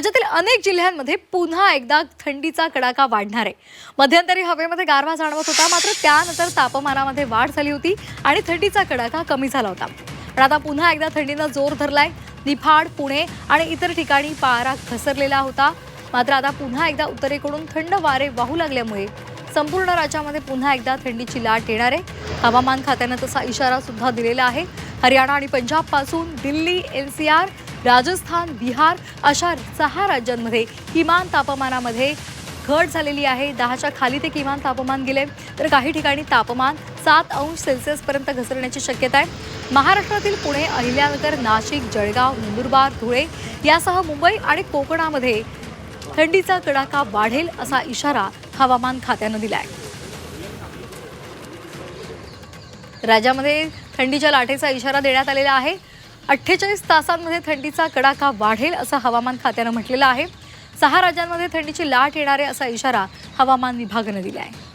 राज्यातील अनेक जिल्ह्यांमध्ये पुन्हा एकदा थंडीचा कडाका वाढणार आहे. मध्यंतरी हवेमध्ये गारवा जाणवत होता मात्र त्यानंतर तापमानामध्ये वाढ झाली होती आणि थंडीचा कडाका कमी झाला होता. पण आता पुन्हा एकदा थंडीनं जोर धरलाय. निफाड पुणे आणि इतर ठिकाणी पारा घसरलेला होता. मात्र आता पुन्हा एकदा उत्तरेकडून थंड वारे वाहू लागल्यामुळे संपूर्ण राज्यामध्ये पुन्हा एकदा थंडीची लाट येणार आहे. हवामान खात्यानं तसा इशारा सुद्धा दिलेला आहे. हरियाणा आणि पंजाबपासून दिल्ली एनसीआर राजस्थान बिहार अशा सहा राज्यांमध्ये किमान तापमानामध्ये घट झालेली आहे. दहाच्या खाली ते किमान तापमान गेले. तर काही ठिकाणी तापमान सात अंश सेल्सिअसपर्यंत घसरण्याची शक्यता आहे. महाराष्ट्रातील पुणे अहिल्यानगर नाशिक जळगाव नंदुरबार धुळे यासह मुंबई आणि कोकणामध्ये थंडीचा कडाका वाढेल असा इशारा हवामान खात्यानं दिलाय. राज्यामध्ये थंडीच्या लाटेचा इशारा देण्यात आलेला आहे. अठ्ठेचाळीस तासांमध्ये थंडीचा कडाका वाढेल असं हवामान खात्यानं म्हटलेलं आहे. सहा राज्यांमध्ये थंडीची लाट येणार आहे असा इशारा हवामान विभागानं दिला आहे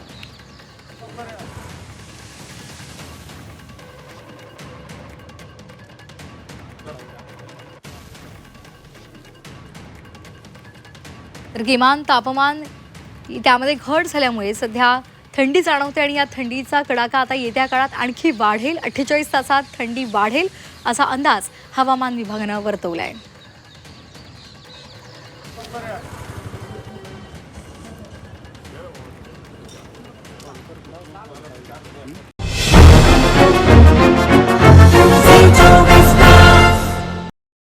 तर किमान तापमान त्यामध्ये घट झाल्यामुळे सध्या थंडी जाणवते आणि या थंडीचा कडाका आता येत्या काळात आणखी वाढेल. अठ्ठेचाळीस तासात थंडी वाढेल असा अंदाज हवामान विभागानं वर्तवला आहे